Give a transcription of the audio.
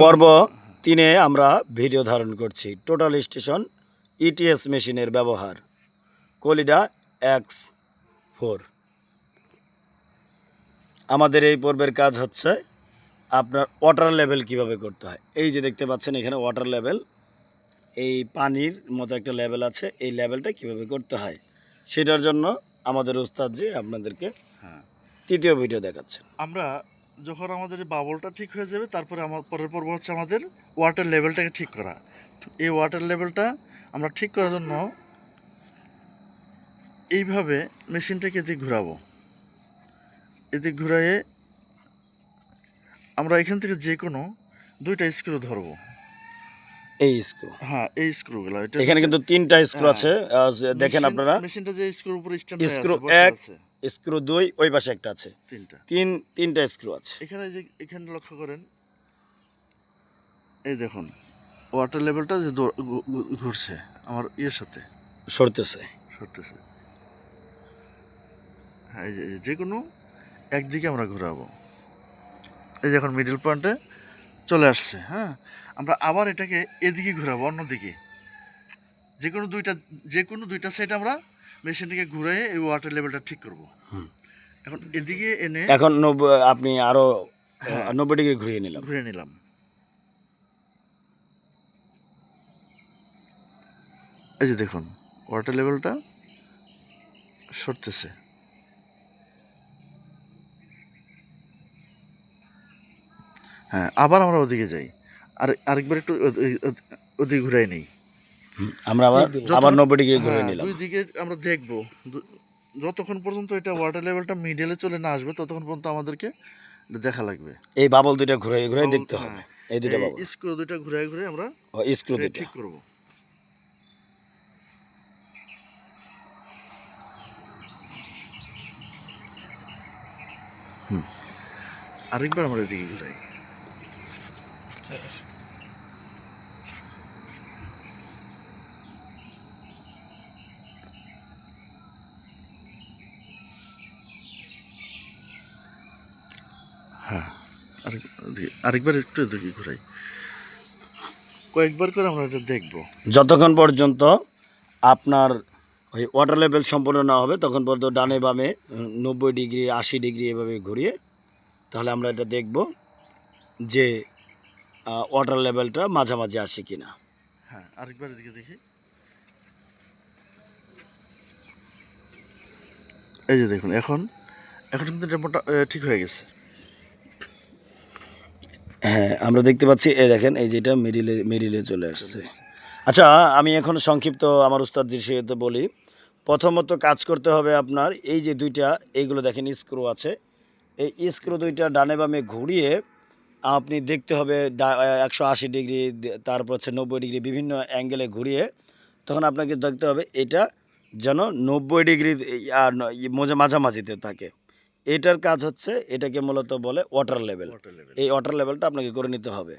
পর্ব তিনে আমরা ভিডিও ধারণ করছি। টোটাল স্টেশন ইটিএস মেশিনের ব্যবহার। কলিডা এক্স ফোর আমাদের এই পর্বের কাজ হচ্ছে আপনার ওয়াটার লেভেল কীভাবে করতে হয়। এই যে দেখতে পাচ্ছেন এখানে ওয়াটার লেভেল এই পানির মতো একটা লেভেল আছে। এই লেভেলটা কীভাবে করতে হয়? সেটার জন্য আমাদের উস্তাদজি আপনাদেরকে হ্যাঁ। তৃতীয় ভিডিও দেখাচ্ছেন। আমরা যখন আমাদের বাবলটা ঠিক হয়ে যাবে, তারপরে আমার, পরের পর্ব হচ্ছে আমাদের ওয়াটার লেভেলটাকে ঠিক করা। এই ওয়াটার লেভেলটা আমরা ঠিক করার জন্য এইভাবে মেশিনটাকে এদিক ঘুরাবো। এদিক ঘুরাইয়ে আমরা এখান থেকে যে কোনো দুইটা স্ক্রু ধরবো। এই স্ক্রু হ্যাঁ এই স্ক্রুগুলো এখানে কিন্তু তিনটা স্ক্রু হ্যাঁ। আছে দেখেন আপনারা। মেশিনটা যে উপরে স্ট্যান্ড স্ক্রু এক। স্ক্রু দুই ওই পাশে একটা আছে। তিনটা। তিন তিনটা স্ক্রু আছে। এখানে যে এখানে লক্ষ্য করেন এই দেখুন ওয়াটার লেভেলটা যে ঘুরছে আমার ইয়ের সাথে। সরতেছে। সরতেছে। হ্যাঁ যে- কোনো একদিকে আমরা ঘোরাবো। এই যে এখন মিডল পয়েন্টে চলে আসছে হ্যাঁ? আমরা আবার এটাকে এদিকে ঘুরাবো অন্যদিকে। যে কোনো দুইটা যে কোনো দুইটা সাইড আমরা মেশিনটাকে ঘুরে এই ওয়াটার লেভেলটা ঠিক করব। হুম। এখন এদিকে এনে এখন আপনি আরও হ্যাঁ। নব্বই ডিগ্রি ঘুরিয়ে নিলাম। ঘুরে নিলাম। এই যে দেখুন ওয়াটার লেভেলটা সরতেছে। হ্যাঁ আবার আমরা ওদিকে যাই। আর আরেকবার একটু ওদিকে ঘুরাই নেই। আমরা আবার আবার নব্বই ডিগ্রি ঘুরিয়ে হ্যাঁ, নিলাম। দুই দিকে আমরা দেখব। যতক্ষণ পর্যন্ত এটা ওয়াটার লেভেলটা মিডলে চলে না আসবে ততক্ষণ পর্যন্ত আমাদেরকে দেখা লাগবে। এই বাবল দুইটা ঘুরে ঘুরে দেখতে হবে। হ্যাঁ, এই দুইটা বাবল স্ক্রু দুইটা ঘুরে ঘুরে আমরা স্ক্রু দুইটা। ঠিক করব। আরেকবার আমরা এদিকে ঘুরাই। হ্যাঁ আরেক আরেকবার একটু এদিকে ঘুরাই। কয়েকবার করে আমরা এটা দেখব। যতক্ষণ পর্যন্ত আপনার ওই ওয়াটার লেভেল সম্পূর্ণ না হবে তখন পর্যন্ত ডানে বামে নব্বই ডিগ্রি আশি ডিগ্রি এভাবে ঘুরিয়ে তাহলে আমরা এটা দেখব যে ওয়াটার লেভেলটা মাঝামাঝি আসে কিনা। হ্যাঁ আরেকবার এদিকে দেখি। এই যে দেখুন এখন এখন কিন্তু মোটা ঠিক হয়ে গেছে। হ্যাঁ আমরা দেখতে পাচ্ছি এই দেখেন এই যেটা মিডিলে মিডিলে চলে আসছে। আচ্ছা আমি এখন সংক্ষিপ্ত আমার উস্তাদ সাথে বলি। প্রথমত কাজ করতে হবে আপনার এই যে দুইটা এইগুলো দেখেন স্ক্রু আছে। এই স্ক্রু দুইটা ডানে বামে ঘুরিয়ে আপনি দেখতে হবে একশো আশি ডিগ্রি তারপর হচ্ছে নব্বই ডিগ্রি বিভিন্ন অ্যাঙ্গেলে ঘুরিয়ে তখন আপনাকে দেখতে হবে এটা যেন নব্বই ডিগ্রি আর মোজা মাঝামাঝিতে থাকে। এটার কাজ হচ্ছে এটাকে মূলত বলে ওয়াটার লেভেল ওয়াটার লেভেল এই ওয়াটার লেভেলটা আপনাকে করে নিতে হবে।